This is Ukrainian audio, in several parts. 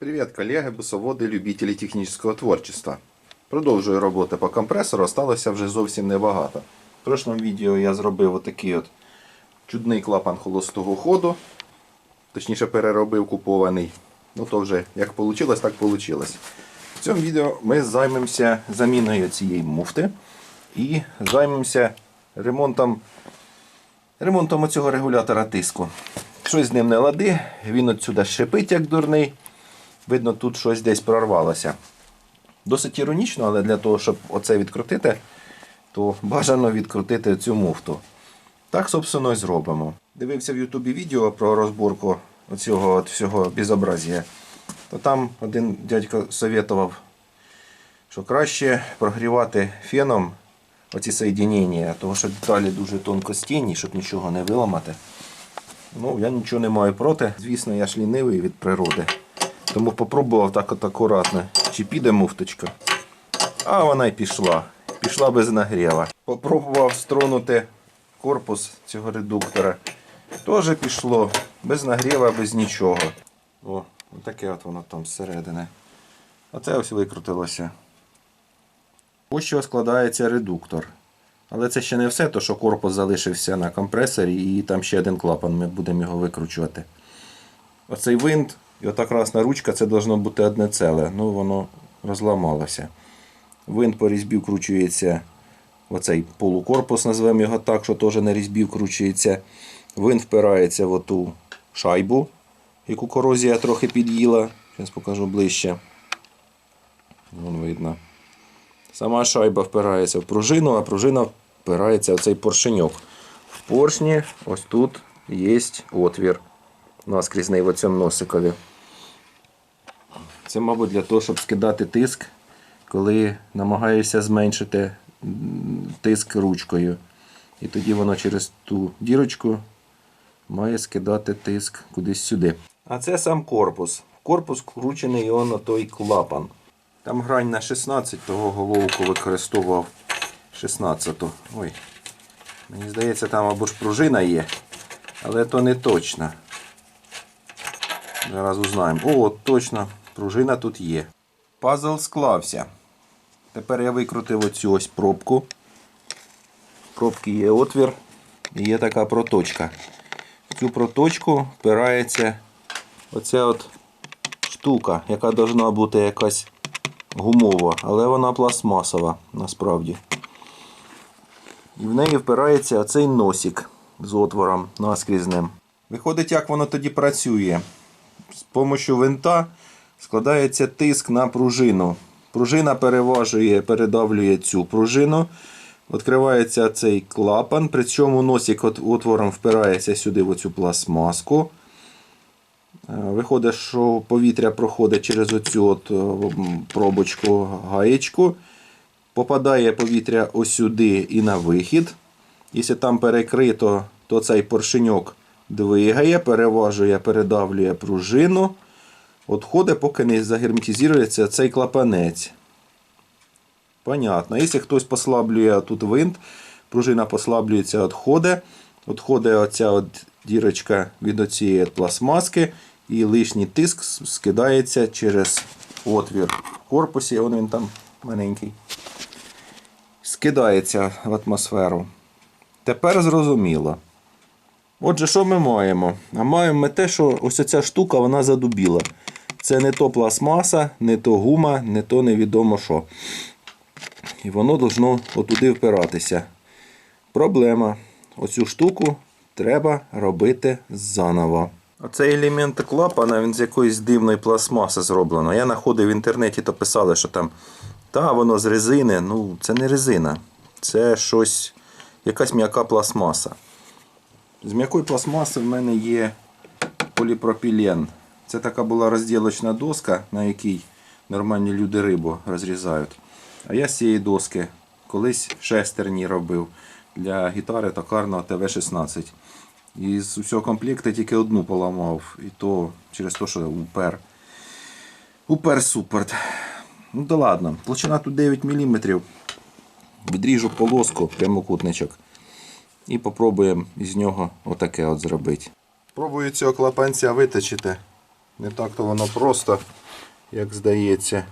Привет, коллеги, бусоводи, любителі технічного творчества. Продовжую роботи по компресору, осталося вже зовсім небагато. В прошлому відео я зробив отакий от чудний клапан холостого ходу. Точніше переробив купований. Ну то вже як вийшло, так вийшло. В цьому відео ми займемося заміною цієї муфти і займемося ремонтом, ремонтом цього регулятора тиску. Щось з ним не лади, він отсюди шипить як дурний. Видно, тут щось десь прорвалося. Досить іронічно, але для того, щоб оце відкрутити, то бажано відкрутити цю муфту. Так, собственно, і зробимо. Дивився в Ютубі відео про розборку оцього от всього безобразія. То там один дядько советував, що краще прогрівати феном оці соєдинення, тому що деталі дуже тонкостінні, щоб нічого не виламати. Ну, я нічого не маю проти. Звісно, я ж лінивий від природи. Тому попробував так от акуратно, чи піде муфточка. А вона й пішла. Пішла без нагріва. Попробував стронути корпус цього редуктора. Теж пішло. Без нагріва, без нічого. О, таке от воно там зсередини. Оце ось викрутилося. Ось що складається редуктор. Але це ще не все, то що корпус залишився на компресорі і там ще один клапан, ми будемо його викручувати. Оцей винт і ота красна ручка це должно бути одне ціле. Ну воно розламалося. Винт по різьбі вкручується. Оцей полукорпус, назвемо його так, що теж на різьбі вкручується. Винт впирається в оту шайбу, яку корозія трохи під'їла. Зараз покажу ближче. Вон видно. Сама шайба впирається в пружину, а пружина впирається в цей поршеньок. В поршні ось тут є отвір наскрізний в цьому носикові. Це, мабуть, для того, щоб скидати тиск, коли намагаєшся зменшити тиск ручкою. І тоді воно через ту дірочку має скидати тиск кудись сюди. А це сам корпус. Корпус вкручений його на той клапан. Там грань на 16, того головку використовував 16. Ой. Мені здається, там або ж пружина є, але то не точно. Зараз узнаємо. О, точно, пружина тут є. Пазл склався. Тепер я викрутив оцю ось пробку. В пробки є отвір і є така проточка. В цю проточку впирається оця от штука, яка повинна бути якась гумова, але вона пластмасова насправді. І в неї впирається оцей носик з отвором наскрізним. Виходить, як воно тоді працює. З допомогою винта складається тиск на пружину. Пружина переважує, передавлює цю пружину. Відкривається цей клапан, при цьому носик отвором впирається сюди в оцю пластмаску. Е, Виходить, що повітря проходить через оцю от е, пробочку гаєчку. Попадає повітря ось сюди і на вихід. Якщо там перекрито, то цей поршеньок двигає, переважує, передавлює пружину. Отходить, поки не загерметизується цей клапанець. Понятно. Якщо хтось послаблює тут винт, пружина послаблюється, відходить. Відходить оця от дірочка від оцієї пластмаски, і лишній тиск скидається через отвір в корпусі. Вон він там маленький. Скидається в атмосферу. Тепер зрозуміло. Отже, що ми маємо? А маємо ми те, що ось ця штука вона задубіла. Це не то пластмаса, не то гума, не то невідомо що. І воно должно отуди впиратися. Проблема. Оцю штуку треба робити заново. Оцей елемент клапана він з якоїсь дивної пластмаси зроблено. Я знаходив в інтернеті, то писали, що там та воно з резини. Ну, це не резина. Це щось, якась м'яка пластмаса. З м'якої пластмаси в мене є поліпропілен. Це така була розділочна доска, на якій нормальні люди рибу розрізають. А я з цієї доски колись шестерні робив для гітари токарного ТВ-16. І з усього комплекту тільки одну поламав. І то через те, що упер. Упер супорт. Ну да ладно. Толщина тут 9 мм. Відріжу полоску, прямокутничок. І попробуємо із нього отаке от зробити. Пробую цього клапанця виточити. Не так то воно просто. як здається.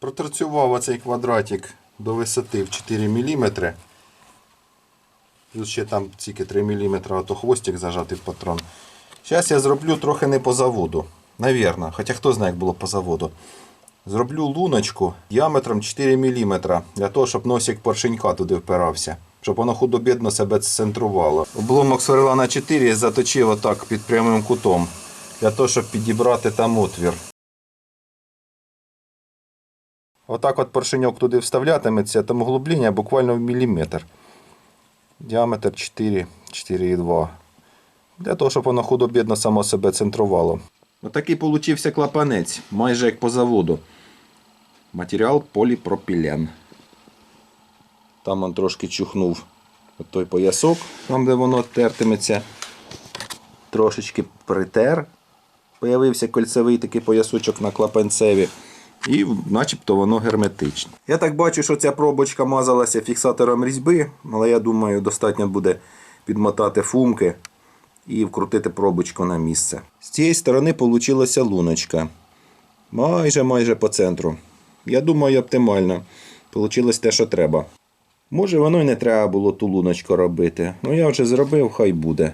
Проторцював оцей квадратик до висоти в 4 мм. Тут ще там тільки 3 мм, а то хвостик зажатий в патрон. Зараз я зроблю трохи не по заводу. Навірно, хоча хто знає, як було по заводу. Зроблю луночку діаметром 4 мм для того, щоб носик поршенька туди впирався. Щоб воно худобідно себе центрувало. Обломок сверлила на 4 заточив отак під прямим кутом. Для того, щоб підібрати там отвір. Отак от поршеньок туди вставлятиметься, там углублення буквально в міліметр. Діаметр 4, 4,2. Для того, щоб воно худобідно само себе центрувало. Отакий получився клапанець, майже як по заводу. Матеріал поліпропілен. Там он трошки чухнув от той поясок, там де воно тертиметься. Трошечки притер. Появився кольцевий такий поясочок на клапанцеві. І начебто воно герметичне. Я так бачу, що ця пробочка мазалася фіксатором різьби, але я думаю, достатньо буде підмотати фумки і вкрутити пробочку на місце. З цієї сторони вийшла луночка. Майже майже по центру. Я думаю, оптимально. Получилось те, що треба. Може, воно й не треба було ту луночку робити. Ну я вже зробив, хай буде.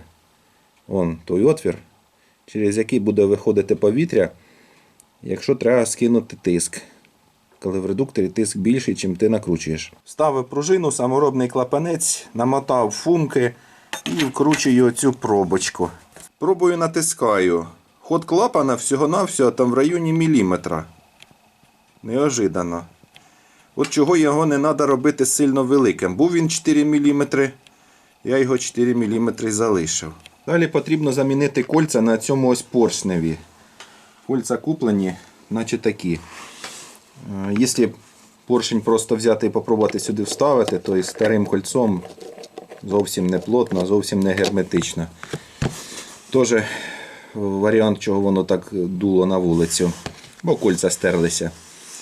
Вон той отвір, через який буде виходити повітря, якщо треба скинути тиск. Коли в редукторі тиск більший, чим ти накручуєш. Ставив пружину, саморобний клапанець, намотав фумки і вкручую оцю пробочку. Пробую натискаю. Ход клапана всього-навсього там в районі міліметра. Неожиданно. От чого його не треба робити сильно великим. Був він 4 мм, я його 4 мм залишив. Далі потрібно замінити кольця на цьому ось поршневі. Кольця куплені, наче такі. Е, Якщо поршень просто взяти і попробувати сюди вставити, то із старим кольцом зовсім не плотно, зовсім не герметично. Теж варіант, чого воно так дуло на вулицю, бо кольця стерлися.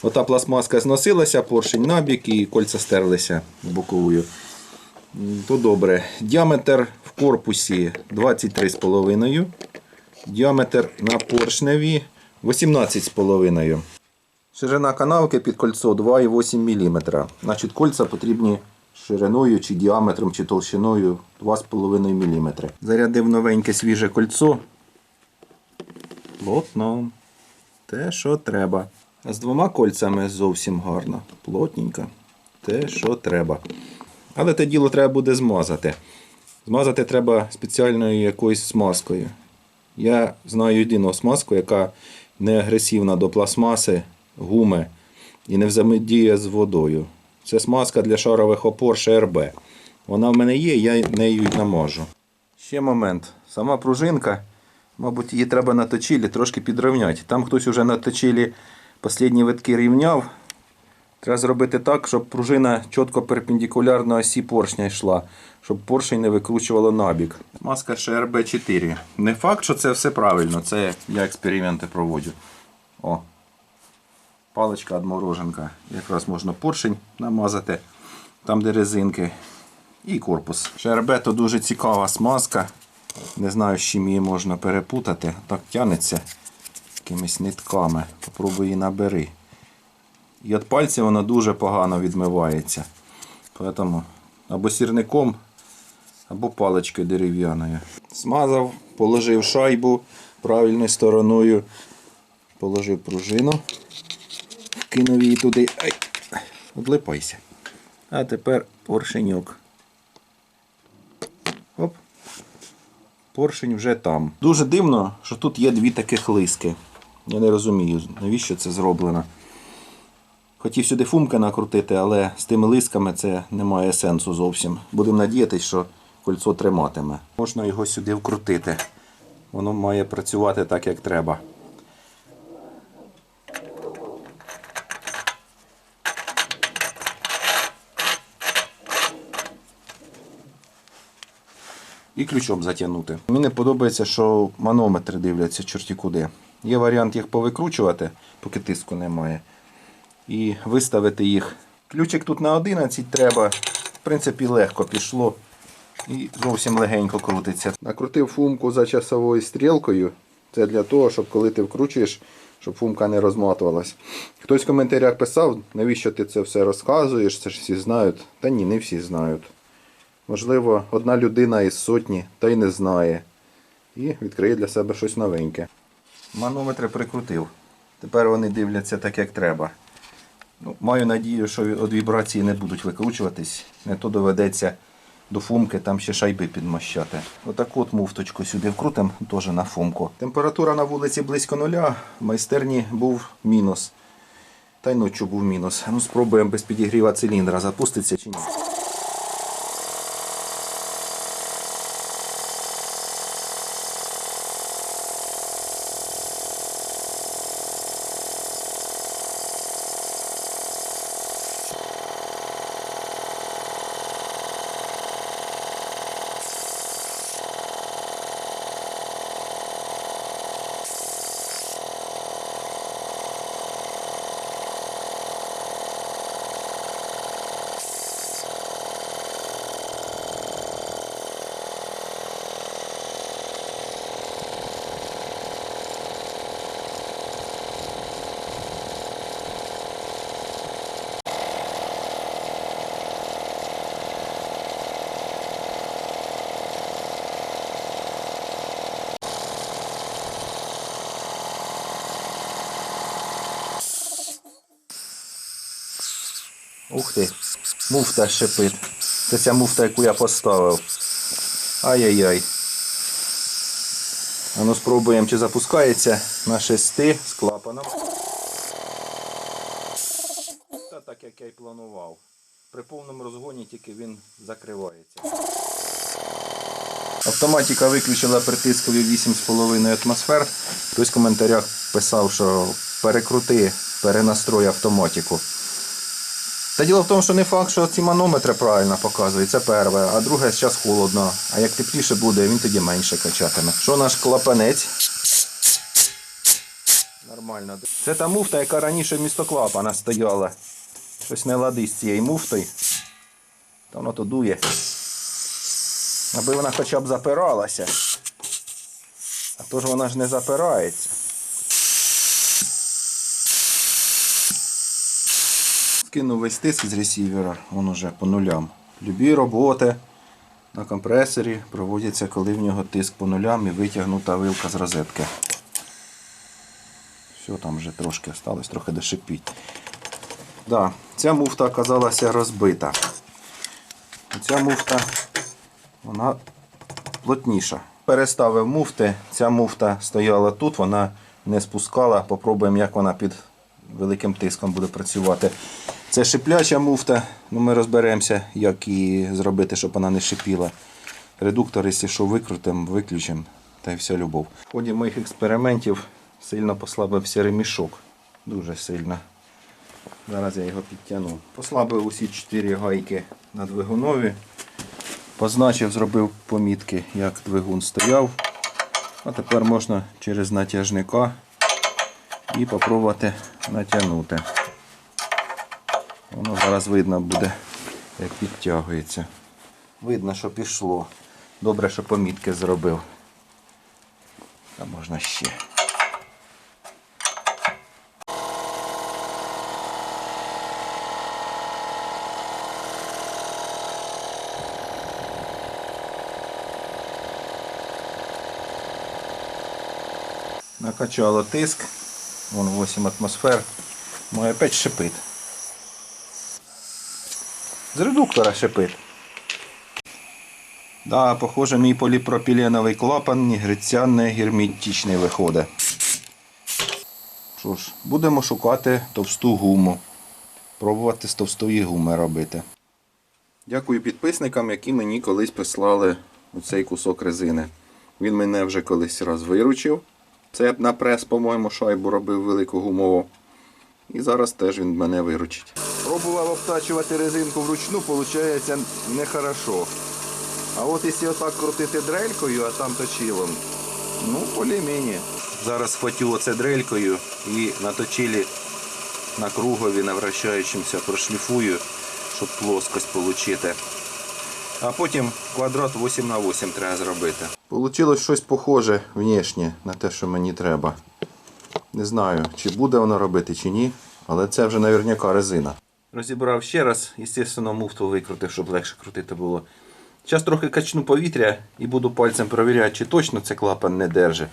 Ота пластмаска зносилася, поршень набік і кольця стерлися боковою. То добре. Діаметр в корпусі 23,5. Діаметр на поршневі 18,5. Ширина канавки під кольцо 2,8 мм. Значить, кольця потрібні шириною чи діаметром, чи толщиною 2,5 мм. Зарядив новеньке свіже кольцо. Плотно. Те, що треба. А з двома кольцями зовсім гарно. Плотненько. Те, що треба. Але те діло треба буде змазати. Змазати треба спеціальною якоюсь смазкою. Я знаю єдину смазку, яка не агресивна до пластмаси, гуми і не взаємодіє з водою. Це смазка для шарових опор ШРБ. Вона в мене є, я нею й намажу. Ще момент. Сама пружинка, мабуть, її треба на точилі трошки підрівняти. Там хтось уже на точилі останні витки рівняв. Треба зробити так, щоб пружина чітко перпендикулярно осі поршня йшла, щоб поршень не викручувало набік. Маска ШРБ4. Не факт, що це все правильно, це я експерименти проводжу. О. Паличка одмороженка. Якраз можна поршень намазати, там де резинки. І корпус. ШРБ то дуже цікава смазка. Не знаю, з чим її можна перепутати. Так тянеться якимись нитками. Попробуй її набери. І від пальця вона дуже погано відмивається. Тому або сірником, або паличкою дерев'яною. Смазав, положив шайбу правильною стороною, положив пружину, кинув її туди. Ай, одлипайся. А тепер поршеньок. Оп. Поршень вже там. Дуже дивно, що тут є дві таких лиски. Я не розумію, навіщо це зроблено. Хотів сюди фумки накрутити, але з тими лисками це не має сенсу зовсім. Будемо надіятися, що кольцо триматиме. Можна його сюди вкрутити. Воно має працювати так, як треба. І ключом затягнути. Мені подобається, що манометри дивляться чорті куди. Є варіант їх повикручувати, поки тиску немає. І виставити їх. Ключик тут на 11 треба. В принципі, легко пішло. І зовсім легенько крутиться. Накрутив фумку за часовою стрілкою. Це для того, щоб коли ти вкручуєш, щоб фумка не розматувалась. Хтось в коментарях писав, навіщо ти це все розказуєш, це ж всі знають. Та ні, не всі знають. Можливо, одна людина із сотні та й не знає. І відкриє для себе щось новеньке. Манометри прикрутив. Тепер вони дивляться так, як треба. Ну, маю надію, що від вібрації не будуть викручуватись. Не то доведеться до фумки там ще шайби підмощати. Отаку от муфточку сюди вкрутимо, теж на фумку. Температура на вулиці близько нуля, в майстерні був мінус. Та й ночі був мінус. Ну, спробуємо без підігріва циліндра запуститься чи ні. Ти, муфта шипить. Це ця муфта, яку я поставив. Ай-яй-яй. Ну спробуємо, чи запускається на шести з клапаном. Та так, як я й планував. При повному розгоні тільки він закривається. Автоматика виключила при тискові 8,5 атмосфер. Хтось в коментарях писав, що перекрути, перенастрой автоматику. Та діло в тому, що не факт, що ці манометри правильно показують, це перше. А друге, зараз холодно. А як тепліше буде, він тоді менше качатиме. Що наш клапанець? Нормально. Це та муфта, яка раніше вмісто клапана стояла. Щось не лади з цією муфтою. Та воно то дує. Аби вона хоча б запиралася. А то ж вона ж не запирається. Скинув весь тиск з ресівера, він уже по нулям. Любі роботи на компресорі проводяться, коли в нього тиск по нулям і витягнута вилка з розетки. Все, там вже трошки осталось, трохи дошипіть. Да, ця муфта оказалася розбита. Ця муфта вона плотніша. Переставив муфти, ця муфта стояла тут, вона не спускала. Попробуємо, як вона під великим тиском буде працювати. Це шипляча муфта, ну ми розберемося, як її зробити, щоб вона не шипіла. Редуктор, якщо що, викрутимо, виключимо, та й вся любов. В ході моїх експериментів сильно послабився ремішок. Дуже сильно. Зараз я його підтягну. Послабив усі чотири гайки на двигунові. Позначив, зробив помітки, як двигун стояв. А тепер можна через натяжника і спробувати натягнути. Воно зараз видно буде, як підтягується. Видно, що пішло. Добре, що помітки зробив. А можна ще. Накачало тиск. Вон 8 атмосфер. Має опять шипить. З редуктора шипить. Да, похоже, мій поліпропіленовий клапан ні гриця, не герметичний виходить. Що ж, будемо шукати товсту гуму. Пробувати з товстої гуми робити. Дякую підписникам, які мені колись прислали оцей кусок резини. Він мене вже колись раз виручив. Це на прес, по-моєму, шайбу робив велику гумову. І зараз теж він мене виручить. Пробував обтачувати резинку вручну, виходить нехорошо. А от якщо отак крутити дрелькою, а там точилом, ну, полі-мені. Зараз схватю оце дрелькою і на точилі на кругові, на вращаючимся прошліфую, щоб плоскость отримати. А потім квадрат 8 на 8 треба зробити. Получилось щось похоже внешнє на те, що мені треба. Не знаю, чи буде воно робити, чи ні, але це вже наверняка резина. Розібрав ще раз, звісно, муфту викрутив, щоб легше крутити було. Зараз трохи качну повітря і буду пальцем перевіряти, чи точно це клапан не держить.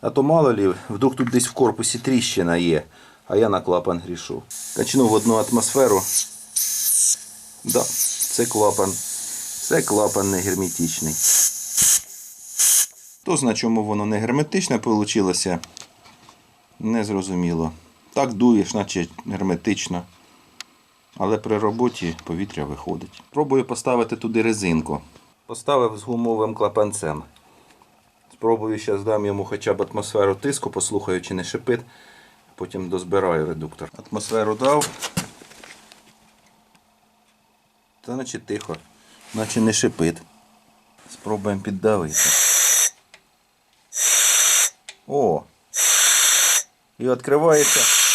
А то мало лі, вдруг тут десь в корпусі тріщина є, а я на клапан грішу. Качну в одну атмосферу. Да, це клапан. Це клапан не герметичний. То на чому воно не герметичне вийшло, не зрозуміло. Так дуєш, наче герметично. Але при роботі повітря виходить. Пробую поставити туди резинку. Поставив з гумовим клапанцем. Спробую зараз дам йому хоча б атмосферу тиску, послухаю, чи не шипить. Потім дозбираю редуктор. Атмосферу дав. Та наче тихо, наче не шипить. Спробуємо піддавити. О! І відкривається.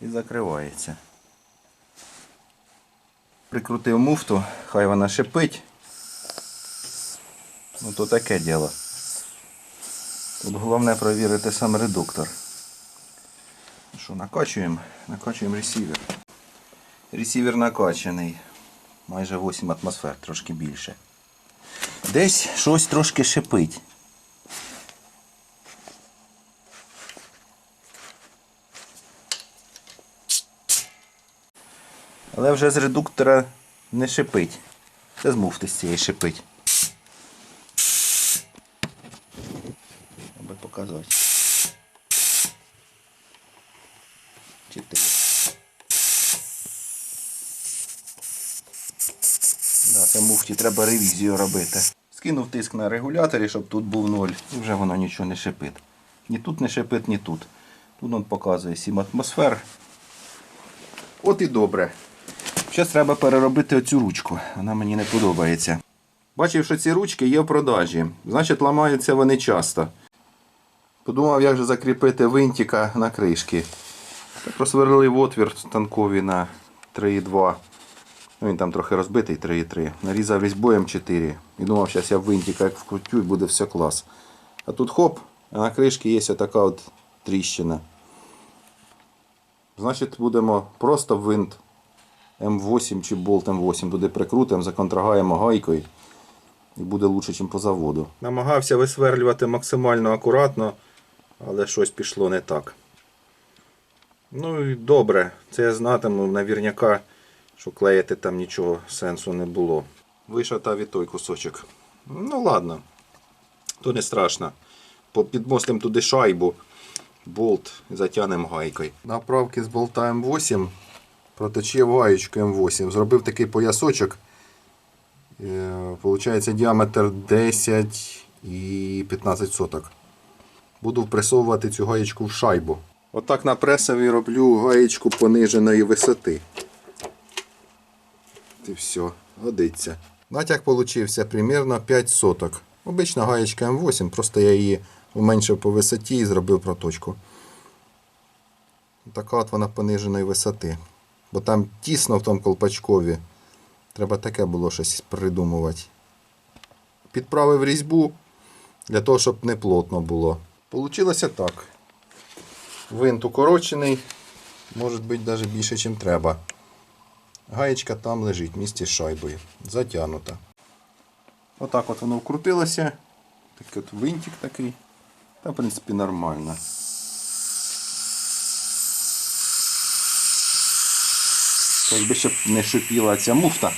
І закривається. Прикрутив муфту, хай вона шипить. Ну то таке діло. Тут головне перевірити сам редуктор. Що, накачуємо? Накачуємо ресівер. Ресівер накачаний. Майже 8 атмосфер, трошки більше. Десь щось трошки шипить. Але вже з редуктора не шипить. Це з муфти з цієї шипить. Аби показувати. Чотири. Це муфті треба ревізію робити. Скинув тиск на регуляторі, щоб тут був ноль. І вже воно нічого не шипить. Ні тут не шипить, ні тут. Тут він показує 7 атмосфер. От і добре. Зараз треба переробити оцю ручку. Вона мені не подобається. Бачив, що ці ручки є в продажі. Значить, ламаються вони часто. Подумав, як же закріпити винтика на кришки. Просверлив отвір станковий на 3,2. Ну, він там трохи розбитий 3,3. Нарізав різьбою М4. І думав, зараз я винтика як вкрутю і буде все клас. А тут хоп, а на кришці є така от тріщина. Значить, будемо просто винт М8 чи болт М8 туди прикрутимо, законтрагаємо гайкою і буде краще, ніж по заводу. Намагався висверлювати максимально акуратно, але щось пішло не так. Ну і добре, це я знатиму навірняка, що клеїти там нічого сенсу не було. Вишатав і той кусочок. Ну ладно, то не страшно. Підмостимо туди шайбу, болт і затягнемо гайкою. Направки з болта М8 проточив гаєчку М8. Зробив такий поясочок. Е, Получається діаметр 10 і 15 соток. Буду впресовувати цю гаєчку в шайбу. Отак на пресові роблю гаєчку пониженої висоти. І все, годиться. Натяг получився примерно 5 соток. Обична гаєчка М8, просто я її уменшив по висоті і зробив проточку. Така от вона пониженої висоти. Бо там тісно в тому колпачкові. Треба таке було щось придумувати. Підправив різьбу для того, щоб не плотно було. Получилося так. Винт укорочений, може бути навіть більше, ніж треба. Гаєчка там лежить в місті шайбою. Затягнута. Отак от воно вкрутилося. Такий от винтик такий. Та, в принципі, нормально. Якби ще не шипіла ця муфта,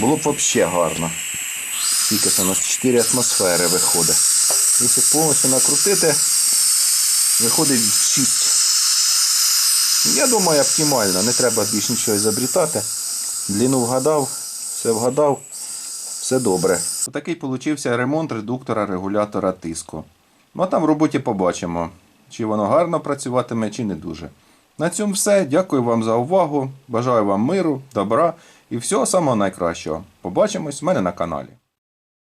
було б взагалі гарно. Скільки це у нас 4 атмосфери виходить. Якщо повністю накрутити, виходить 6. Я думаю, оптимально, не треба більш нічого ізобрітати. Длину вгадав, все вгадав, все добре. Отакий получився ремонт редуктора регулятора тиску. Ну а там в роботі побачимо, чи воно гарно працюватиме, чи не дуже. На цьому все. Дякую вам за увагу. Бажаю вам миру, добра І всього самого найкращого. Побачимось в мене на каналі.